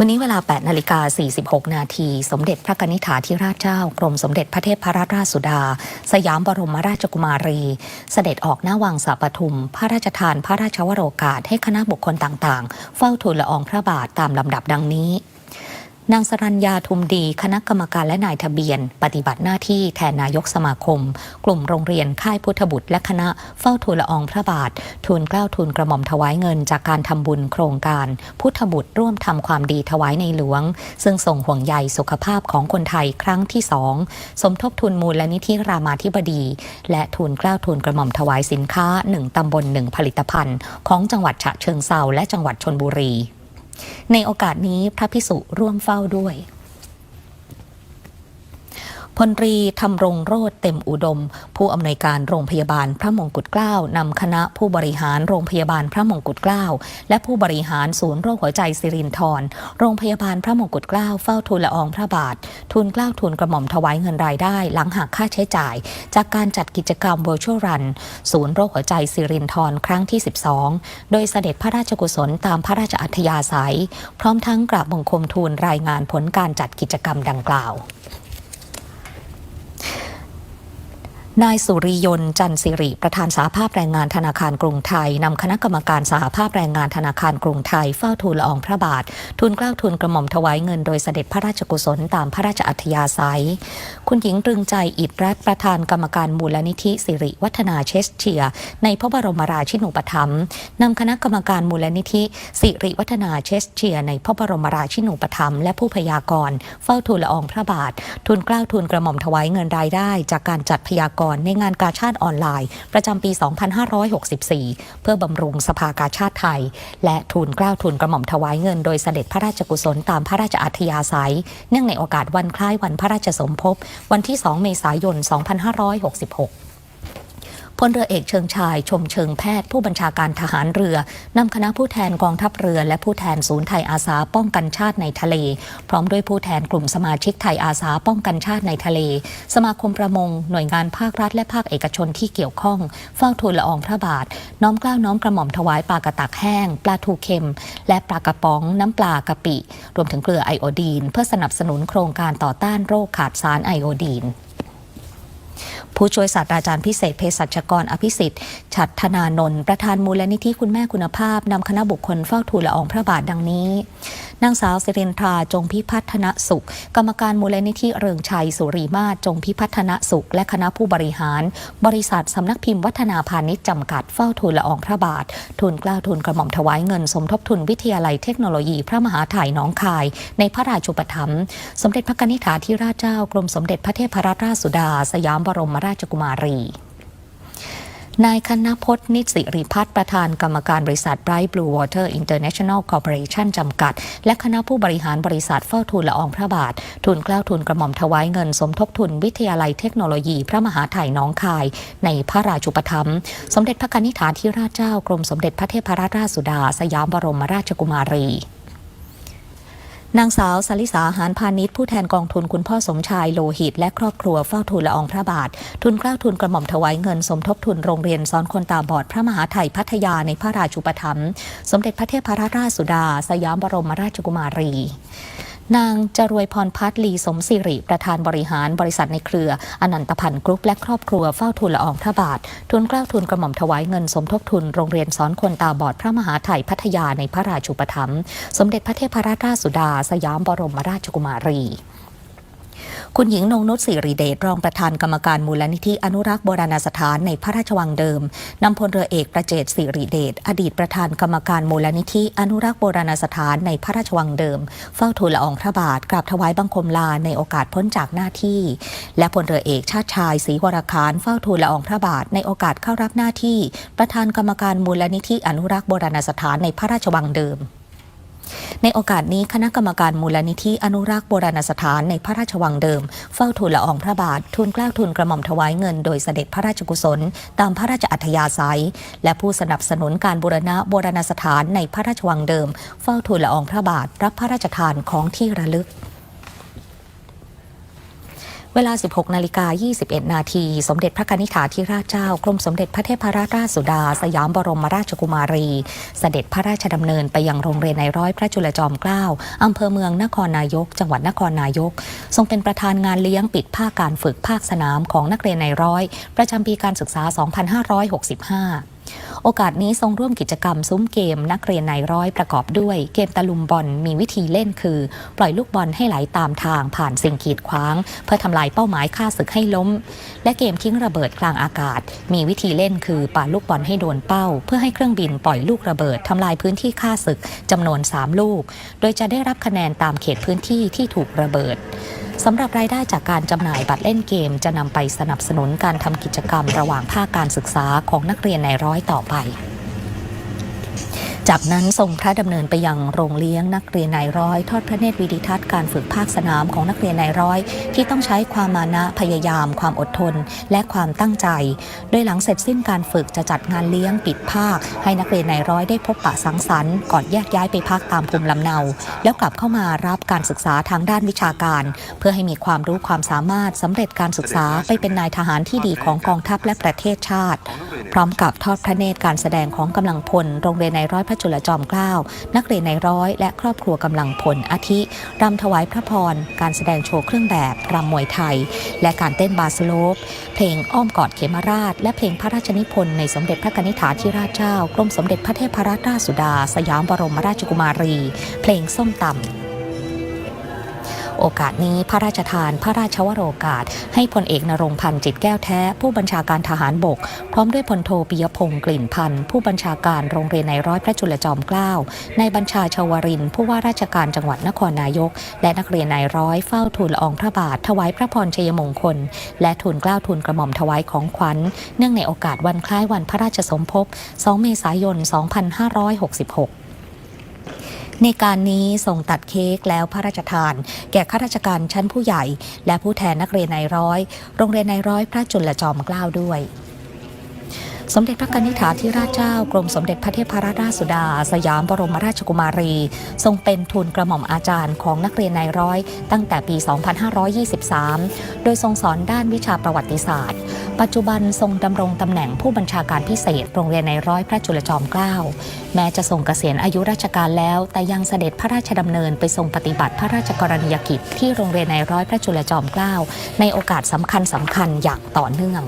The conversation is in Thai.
วันนี้เวลา 8 นาฬิกา 46 นาที สมเด็จพระกนิษฐาธิราชเจ้า กรมสมเด็จพระเทพรัตนราชสุดา สยามบรมราชกุมารี เสด็จออกหน้าวังสาปทุม พระราชทานพระราชวโรกาสให้คณะบุคคลต่างๆ เฝ้าทูลละอองพระบาทตามลำดับดังนี้ นางสรัญญาทุมดี คณะกรรมการและนายทะเบียน ปฏิบัติหน้าที่แทนนายกสมาคม กลุ่มโรงเรียนค่ายพุทธบุตร และคณะเฝ้าทูลละอองพระบาท ทูลเกล้าทูลกระหม่อมถวายเงินจากการทำบุญโครงการ พุทธบุตรร่วมทำความดีถวายในหลวง ซึ่งส่งห่วงใยสุขภาพของคนไทยครั้งที่สองสมทบทุนมูลนิธิรามาธิบดี และทูลเกล้าทูลกระหม่อมถวายสินค้าหนึ่งตำบลหนึ่งผลิตภัณฑ์ ของจังหวัดฉะเชิงเซาและจังหวัดชนบุรี ในโอกาสนี้พระพิสุร่วมเฝ้าด้วย พลตรีธำรงโรธเต็มอุดม ผู้อำนวยการโรงพยาบาลพระมงกุฎเกล้านำคณะผู้บริหารโรงพยาบาลพระมงกุฎเกล้าและผู้บริหารศูนย์โรคหัวใจสิรินธรโรงพยาบาลพระมงกุฎเกล้าเฝ้าทูลละอองพระบาททูลเกล้าทูลกระหม่อมถวายเงินรายได้ หลังหักค่าใช้จ่าย จากการจัดกิจกรรม Virtual Run ศูนย์โรคหัวใจสิรินธรครั้งที่ 12 โดยเสด็จพระราชกุศลตามพระราชอัธยาศัย พร้อมทั้งกราบบังคมทูลรายงานผลการจัดกิจกรรมดังกล่าว นายสุริยนต์จันสิริ ประธานสาภาพแรงงานธนาคารกรุงไทยนำคณะกรรมการสหภาพแรงงานธนาคารกรุงไทยเฝ้าทูลละอองพระบาททูลเกล้าทูลกระหม่อมถวายเงินโดยเสด็จพระราชกุศลตามพระราชอัธยาศัย คุณหญิงตรึงใจอิดรัตประธานกรรมการมูลนิธิสิริวัฒนาเชสเชีย ในพระบรมราชินูปถัมภ์นำคณะกรรมการมูลนิธิสิริวัฒนาเชสเชีย ในพระบรมราชินูปถัมภ์และผู้พยากรณ์เฝ้าทูลละอองพระบาททูลเกล้าทูลกระหม่อมถวายเงินรายได้ จากการจัดพยากรรในงานกาชาติออนไลน์ ประจำปี 2564 เพื่อบำรุงสภากาชาติไทย และทูลกล้าวทูลกระหม่อมถวายเงินโดยเสด็จพระราชกุศลตามพระราชอัธยาศัย เนื่องในโอกาสวันคล้ายวันพระราชสมภพ วันที่ 2 เมษายน 2566 พลเรือเอกเชิงชายชมเชิงแพทย์ ผู้บัญชาการทหารเรือนำคณะผู้แทนกองทัพเรือ และผู้แทนศูนย์ไทยอาสาป้องกันชาติในทะเล พร้อมด้วยผู้แทนกลุ่มสมาชิกไทยอาสาป้องกันชาติในทะเล สมาคมประมงหน่วยงานภาครัฐและภาคเอกชนที่เกี่ยวข้องเฝ้าทูลละอองพระบาท น้อมเกล้าน้อมกระหม่อมถวายปลากระตักแห้ง ปลาทูเค็ม และปลากระป๋องน้ำปลากะปิ รวมถึงเกลือไอโอดีน เพื่อสนับสนุนโครงการต่อต้านโรคขาดสารไอโอดีน ผู้ช่วยศาสตราจารย์พิเศษเภสัชกรอภิสิทธิ์ฉัตรธนานนท์ประธานมูลนิธิคุณแม่คุณภาพนำคณะบุคคลเฝ้าทูลละอองพระบาทดังนี้นางสาวสิรินทราจงพิพัฒนสุข กรรมการมูลนิธิเริงชัยสุรีมาจงพิพัฒนสุข และคณะผู้บริหาร บริษัทสำนักพิมพ์วัฒนาพาณิชย์จำกัดเฝ้าทูลละอองพระบาททูลกล้าทูลกระหม่อมถวายเงินสมทบทุนวิทยาลัยเทคโนโลยี พระมหาถ่ายน้องคาย ในพระราชูปถัมภ์สมเด็จพระนิษฐาธิราชเจ้ากรมสมเด็จพระเทพรัตนราชสุดา สยามบรมราชกุมารี นายคณพจน์นิสิริพัฒน์ประธานกรรมการบริษัท Bright Blue Water International Corporation จำกัด และคณะผู้บริหารบริษัทเฝ้าทูลละอองพระบาททูลเกล้าทูลกระหม่อมถวายเงินสมทบทุนวิทยาลัยเทคโนโลยีพระมหาไถ่น้องคาย ในพระราชูปถัมภ์สมเด็จพระกนิษฐาธิราชเจ้ากรมสมเด็จพระเทพรัตนราชสุดา สยามบรมราชกุมารี นางสาวสลิสาหานพาณิชย์ผู้แทนกองทุนคุณพ่อสมชายโลหิต และครอบครัวเฝ้าทูลละอองพระบาท ทุนเกล้าทุนกระหม่อมถวายเงินสมทบทุนโรงเรียนสอนคนตาบอดพระมหาไทยพัทยาในพระราชูปถัมภ์สมเด็จพระเทพรัตนราชสุดา สยามบรมราชกุมารี นางจรวยพรพัฒน์ลีสมสิริ ประธานบริหารบริษัทในเครือ อนันตพันธ์กรุ๊ปและครอบครัวเฝ้าทูลละอองพระบาท ทุนเกล้าทุนกระหม่อมถวายเงินสมทบทุนโรงเรียนสอนคนตาบอดพระมหาไทยพัทยาในพระราชูปถัมภ์สมเด็จพระเทพรัตนราชสุดา สยามบรมราชกุมารี คุณหญิงนงนุชสิริเดชรองประธานกรรมการมูลนิธิอนุรักษ์โบราณสถานในพระราชวังเดิมนำพลเรือเอกประเจตสิริเดชอดีตประธานกรรมการมูลนิธิอนุรักษ์โบราณสถานในพระราชวังเดิม เฝ้าทูลละอองพระบาทกราบถวายบังคมลาในโอกาสพ้นจากหน้าที่ และพลเรือเอกชาติชายศรีวรคารเฝ้าทูลละอองพระบาทในโอกาสเข้ารับหน้าที่ ประธานกรรมการมูลนิธิอนุรักษ์โบราณสถานในพระราชวังเดิม ในโอกาสนี้คณะกรรมการมูลนิธิอนุรักษ์โบราณสถานในพระราชวังเดิม เฝ้าทูลละอองพระบาททูลเกล้าทูลกระหม่อมถวายเงินโดยเสด็จพระราชกุศล ตามพระราชอัธยาศัย และผู้สนับสนุนการบูรณะโบราณสถานในพระราชวังเดิม เฝ้าทูลละอองพระบาทรับพระราชทานของที่ระลึก เวลา 16 นาฬิกา 21 นาที สมเด็จพระกนิษฐาธิราชเจ้ากรมสมเด็จพระเทพรัตนราชสุดา สยามบรมราชกุมารี เสด็จพระราชดำเนินไปยังโรงเรียนในร้อยพระจุลจอมเกล้าอำเภอเมืองนครนายก จังหวัดนครนายก ทรงเป็นประธานงานเลี้ยงปิดภาคการฝึกภาคสนามของนักเรียนในร้อย ประจำปีการศึกษา 2565โอกาสนี้ทรงร่วมกิจกรรมซุ้มเกม นักเรียนนายร้อยประกอบด้วย เกมตะลุมบอลมีวิธีเล่นคือ ปล่อยลูกบอลให้ไหลตามทางผ่านสิ่งกีดขวาง เพื่อทำลายเป้าหมายฆ่าศึกให้ล้ม และเกมทิ้งระเบิดกลางอากาศ มีวิธีเล่นคือปาลูกบอลให้โดนเป้า เพื่อให้เครื่องบินปล่อยลูกระเบิดทำลายพื้นที่ฆ่าศึกจำนวน 3 ลูก โดยจะได้รับคะแนนตามเขตพื้นที่ที่ถูกระเบิดสำหรับรายได้จากการจำหน่ายบัตรเล่นเกม จะนำไปสนับสนุนการทำกิจกรรมระหว่างภาคการศึกษาของนักเรียนในร้อยต่อไป จากนั้นทรงพระดำเนินไปยังโรงเลี้ยงนักเรียนนายร้อย ทอดพระเนตรวิดิทัศน์การฝึกภาคสนามของนักเรียนนายร้อย ที่ต้องใช้ความมานะพยายาม ความอดทน และความตั้งใจ โดยหลังเสร็จสิ้นการฝึกจะจัดงานเลี้ยงปิดภาค ให้นักเรียนนายร้อยได้พบปะสังสรรค์ก่อนแยกย้ายไปพักตามภูมิลำเนา แล้วกลับเข้ามารับการศึกษาทางด้านวิชาการ เพื่อให้มีความรู้ความสามารถสำเร็จการศึกษาไปเป็นนายทหารที่ดีของกองทัพและประเทศชาติ พร้อมกับทอดพระเนตรการแสดงของกำลังพล โรงเรียนในร้อยพระจุลจอมเกล้า นักเรียนในร้อยและครอบครัวกำลังพล อาทิรำถวายพระพร การแสดงโชว์เครื่องแบบรำมวยไทย และการเต้นบาสโลป เพลงอ้อมกอดเขมราช และเพลงพระราชนิพนธ์ในสมเด็จพระนิษฐาธิราชเจ้ากรมสมเด็จพระเทพรัตนราชสุดา สยามบรมราชกุมารี เพลงส้มตำ โอกาสนี้พระราชทานพระราชวโรกาส ให้พลเอกนรงพันธ์จิตแก้วแท้ ผู้บัญชาการทหารบก พร้อมด้วยพลโทปิยพงศ์กลิ่นพันธ์ผู้บัญชาการโรงเรียนในร้อยพระจุลจอมเกล้าในบัญชาชาวรินผู้ว่าราชการจังหวัดนครนายก และนักเรียนนายร้อยเฝ้าทูลละอองพระบาทถวายพระพรชัยมงคล และทูลเกล้าทูลกระหม่อมถวายของขวัญ เนื่องในโอกาสวันคล้ายวันพระราชสมภพ 2 เมษายน 2566 ในการนี้ส่งตัดเค้กแล้วพระราชทาน แก่ข้าราชการชั้นผู้ใหญ่ และผู้แทนนักเรียนนายร้อย โรงเรียนนายร้อยพระจุลจอมเกล้าด้วย สมเด็จพระกนิษฐาธิราชเจ้ากรมสมเด็จพระเทพรัตนราชสุดา สยามบรมราชกุมารี ทรงเป็นทุนกระหม่อมอาจารย์ของนักเรียนในร้อย ตั้งแต่ปี 2523 โดยทรงสอนด้านวิชาประวัติศาสตร์ ปัจจุบันทรงดำรงตำแหน่งผู้บัญชาการพิเศษ โรงเรียนในร้อยพระจุลจอมเกล้าแม้จะทรงเกษียณอายุราชการแล้ว แต่ยังเสด็จพระราชดำเนินไปทรงปฏิบัติพระราชกรณียกิจที่โรงเรียนในร้อยพระจุลจอมเกล้าในโอกาสสำคัญสำคัญๆอย่างต่อเนื่อง